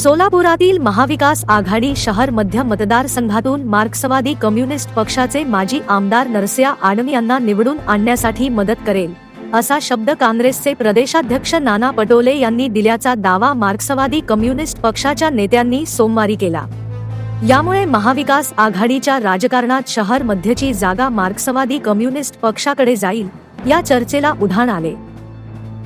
सोलापुरातील महाविकास आघाडी शहर मध्य मतदारसंघातून मार्क्सवादी कम्युनिस्ट पक्षाचे माजी आमदार नरसिया आडम यांना निवडून आणण्यासाठी मदत करेल असा शब्द काँग्रेसचे प्रदेशाध्यक्ष नाना पटोले यांनी दिल्याचा दावा मार्क्सवादी कम्युनिस्ट पक्षाच्या नेत्यांनी सोमवारी केला. यामुळे महाविकास आघाडीच्या राजकारणात शहर मध्यची जागा मार्क्सवादी कम्युनिस्ट पक्षाकडे जाईल या चर्चेला उधाण आले.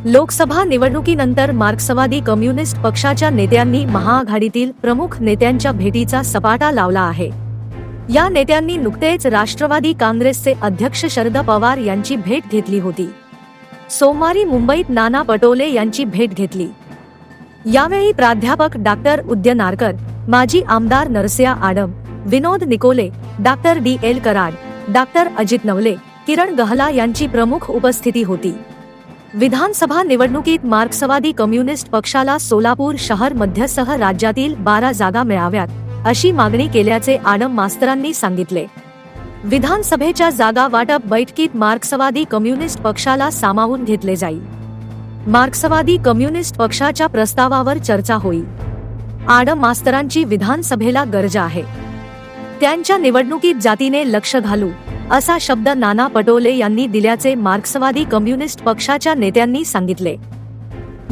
लोकसभा निवडणुकीनंतर मार्क्सवादी कम्युनिस्ट पक्षाच्या नेत्यांनी महाआघाडीतील प्रमुख नेत्यांच्या भेटीचा सपाटा लावला आहे. या नेत्यांनी नुकतेच राष्ट्रवादी काँग्रेसचे अध्यक्ष शरद पवार यांची भेट घेतली होती. सोमवारी मुंबईत नाना पटोले यांची भेट घेतली. यावेळी प्राध्यापक डॉक्टर उद्य नारकर माजी आमदार Narsayya Adam Vinod Nikole doctor D L Karad doctor Ajit Navale Kiran Gahla यांची प्रमुख उपस्थिती होती. विधानसभा निवडणुकीत मार्क्सवादी कम्युनिस्ट पक्षाला सोलापूर शहर मध्यसह राज्यातील बारा जागा मिळाव्यात अशी मागणी केल्याचे आडम मास्तरांनी सांगितले. विधानसभेच्या जागा वाटप बैठकीत मार्क्सवादी कम्युनिस्ट पक्षाला सामावून घेतले जाईल. मार्क्सवादी कम्युनिस्ट पक्षाच्या प्रस्तावावर चर्चा होईल. आडम मास्तरांची विधानसभेला गरज आहे. त्यांच्या निवडणुकीत जातीने लक्ष घालू असा शब्द नाना पटोले यांनी दिल्याचे मार्क्सवादी कम्युनिस्ट पक्षाच्या नेत्यांनी सांगितले.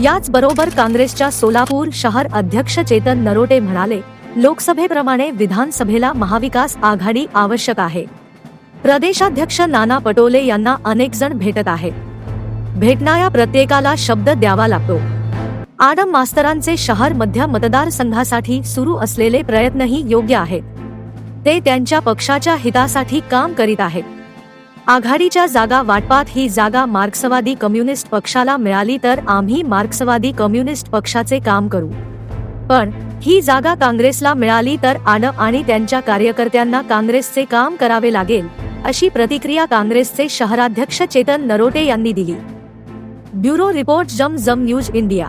याचबरोबर काँग्रेसच्या सोलापूर शहर अध्यक्ष चेतन नरोटे म्हणाले लोकसभेप्रमाणे विधानसभेला महाविकास आघाडी आवश्यक आहे. प्रदेशाध्यक्ष नाना पटोले यांना अनेक जण भेटत आहेत. भेटणाऱ्या प्रत्येकाला शब्द द्यावा लागतो. आडम मास्तरांचे शहर मध्य मतदारसंघासाठी सुरू असलेले प्रयत्नही योग्य आहेत. ते त्यांच्या पक्षाच्या हितासाठी काम करीत आहेत. आघाडीच्या जागा वाटपात ही जागा मार्क्सवादी कम्युनिस्ट पक्षाला मिळाली तर आम्ही मार्क्सवादी कम्युनिस्ट पक्षाचे काम करू. पण ही जागा काँग्रेसला मिळाली तर आन आणि त्यांच्या कार्यकर्त्यांना काँग्रेसचे काम करावे लागेल अशी प्रतिक्रिया काँग्रेसचे शहराध्यक्ष चेतन नरोटे यांनी दिली. Bureau report Jam Jam news India.